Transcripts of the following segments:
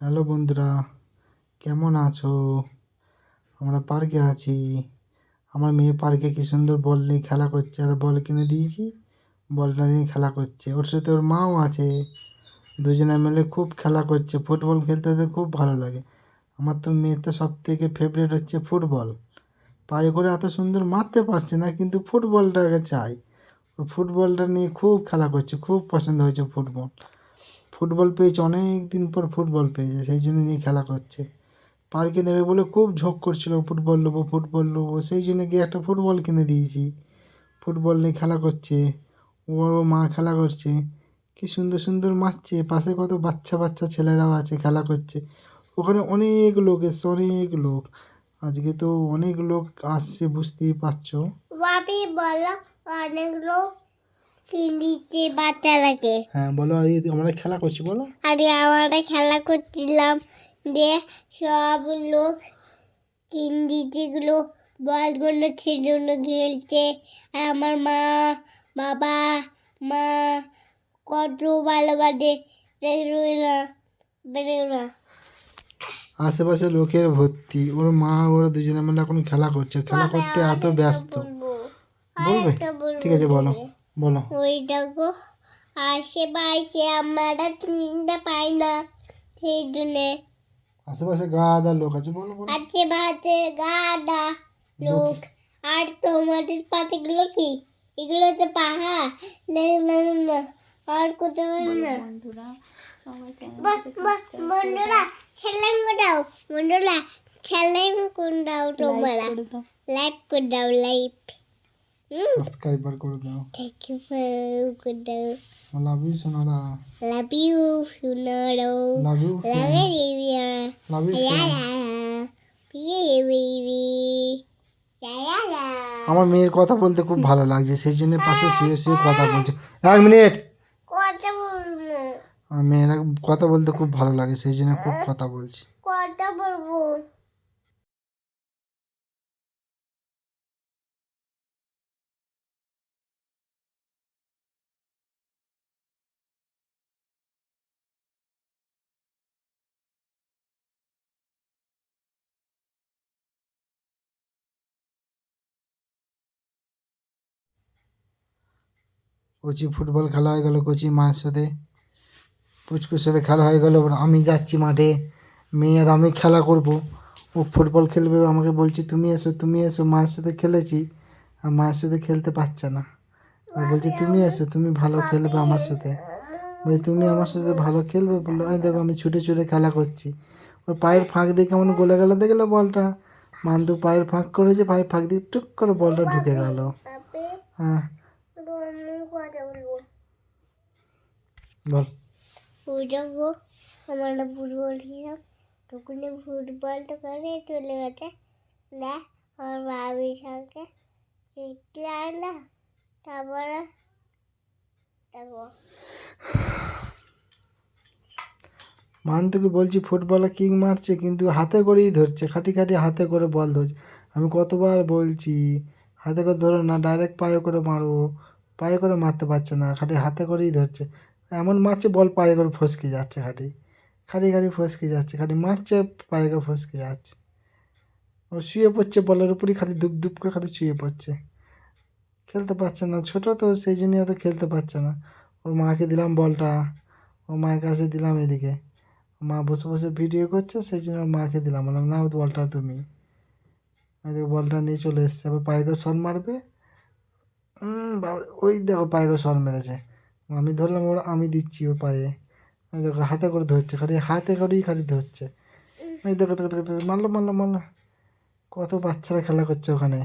Hello বন্ধুরা, কেমন আছো? আমরা পার্কে আছি। আমার মেয়ে পার্কে কি সুন্দর বল নিয়ে খেলা করছে, আর বল কিনে দিয়েছি, বলটা নিয়ে খেলা করছে। ওর সাথে ওর মাও আছে, দুজনে মিলে খুব খেলা করছে। ফুটবল খেলতে তো খুব ভালো লাগে। আমার তো মেয়ের তো সব থেকে ফেভারিট হচ্ছে ফুটবল। পায়ে করে এত সুন্দর মারতে পারছে না, কিন্তু ফুটবলটাকে চাই। ফুটবলটা নিয়ে খুব খেলা করছে, খুব পছন্দ হয়েছে ফুটবল। ফুটবল পেয়েছে অনেক দিন পর ফুটবল পেয়েছে, সেই জন্য নিয়ে খেলা করছে। পার্কে নেবে বলে খুব ঝোঁক করছিল, ফুটবল নেব ফুটবল নেব, সেই জন্য গিয়ে একটা ফুটবল কিনে দিয়েছি। ফুটবল নিয়ে খেলা করছে, ওর মা খেলা করছে, কি সুন্দর সুন্দর মারছে, পাশে কত বাচ্চা বাচ্চা ছেলেরাও আছে, খেলা করছে। ওখানে অনেক লোক এসছে, অনেক লোক। আজকে তো অনেক লোক আসছে, বুঝতেই পারছ। বলো, অনেক লোক কিনতে বাচ্চারাকে হ্যাঁ বলো আমরা খেলা করছি বলো। আরে আমরা খেলা করছিলাম দিয়ে সব লোক কিন্দিটিগুলো বলগুলো সেজন্য খেলছে আর আমার মা বাবা মা কত ভালোবাসে দেখল না বেরো না। আশেপাশে লোকের ভর্তি ওর মা ওরা দুজনে মিলে এখন খেলা করছে। খেলা করতে এত ব্যস্ত। বলবে ঠিক আছে বলো। বলো। ওই দেখো আশেপাশে আমরা চিনতে পাই না সেই জন্যে। আশেপাশে গাদা লোক আছে বলো বলো। আশেপাশে গাদা লোক। আর তোমাদের পাশেগুলো কি? এগুলো তো পাহাড়। না আর না। বাহ, বাহ, বন্ধুরা ছেলেন দাও। বন্ধুরা ছেলেন কোন দাও তোমরা? লাইভ করে দাও লাইভ সাবস্ক্রাইবার করে দাও। থ্যাংক ইউ করে দাও love you Sonara. Love you you, love you la la. আমার মেয়ের কথা বলতে খুব ভালো লাগছে সেই জন্য পাশে শুয়ে শুয়ে কথা বলছে। এক মিনিট। কথা বলব আমার মেয়েরা কথা বলতে খুব ভালো লাগে সেই জন্য খুব কথা বলছি। কথা বলব। কোচি ফুটবল খেলা হয়ে গেল, কোচি মায়ের সাথে। পুচকুর সাথে খেলা হয়ে গেল আমি যাচ্ছি মাঠে। মেয়ে আর আমি খেলা করব। ও ফুটবল খেলবে আমাকে বলছে, তুমি এসো তুমি এসো, মায়ের সাথে খেলেছি। আর মায়ের সাথে খেলতে পারছে না। ও বলছে, তুমি এসো, তুমি ভালো খেলবে আমার সাথে। বলছি, তুমি আমার সাথে ভালো খেলবে? বলল আমি দেখো, আমি ছুটে ছুটে খেলা করছি। ওর পায়ের ফাঁক দিয়ে কেমন গলে গেল দেখল বলটা। মান্দু পায়ের ফাঁক করেছে, পায়ের ফাঁক দিয়ে টুক করে বলটা ঢুকে গেল। হ্যাঁ কথা বলব? বল। আমরা ফুটবল খেলাম করে চলে গেছে। না আমার বাবির সঙ্গে না তারপরে দেখো মান্তুকে বলছি ফুটবলে কিক মারছে কিন্তু হাতে করেই ধরছে। খাটি খাটি হাতে করে বল ধরছে। আমি কতবার বলছি হাতে করে ধরো না ডাইরেক্ট পায়ে করে মারো পায়ে করে মারতে পারছে না, খালি হাতে করেই ধরছে। এমন মারছে, বল পায়ে করে ফসকে যাচ্ছে খালি। খালি খালি ফসকে যাচ্ছে, খালি মারছে, পায়ে করে ফসকে যাচ্ছে। ও শুয়ে পড়ছে, বলের উপরই খালি দুপ দুপ করে খালি শুয়ে পড়ছে। খেলতে পারছে না, ছোটো তো, সেই জন্য এত খেলতে পারছে না। ওর মাকে দিলাম বলটা, ওর মায়ের কাছে দিলাম এদিকে। মা বসে বসে ভিডিও করছে, সেই জন্য ওর মাকে দিলাম। বললাম না বলটা তুমি। ওইদিকে বলটা নিয়ে চলে এসছে, আবার পায়ে করে শট মারবে। ওই দেখো পায়ে করে শট মেরেছে। আমি ধরলাম ওরা আমি দিচ্ছি ওর পায়ে। ওই দেখো হাতে করে ধরছে খালি হাতে করেই খালি ধরছে। দেখো দেখো দেখো দেখো, মারলো মারলো মারলো। কত বাচ্চারা খেলা করছে ওখানে।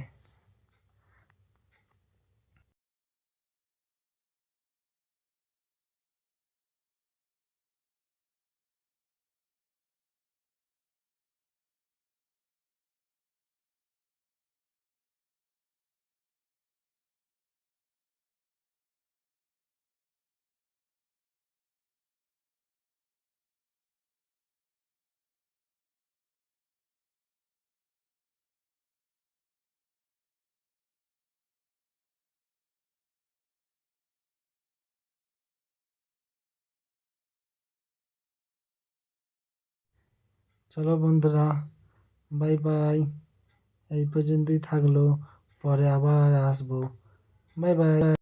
চলো বন্ধুরা বাই বাই এই পর্যন্তই থাকল পরে আবার আসব। Bye bye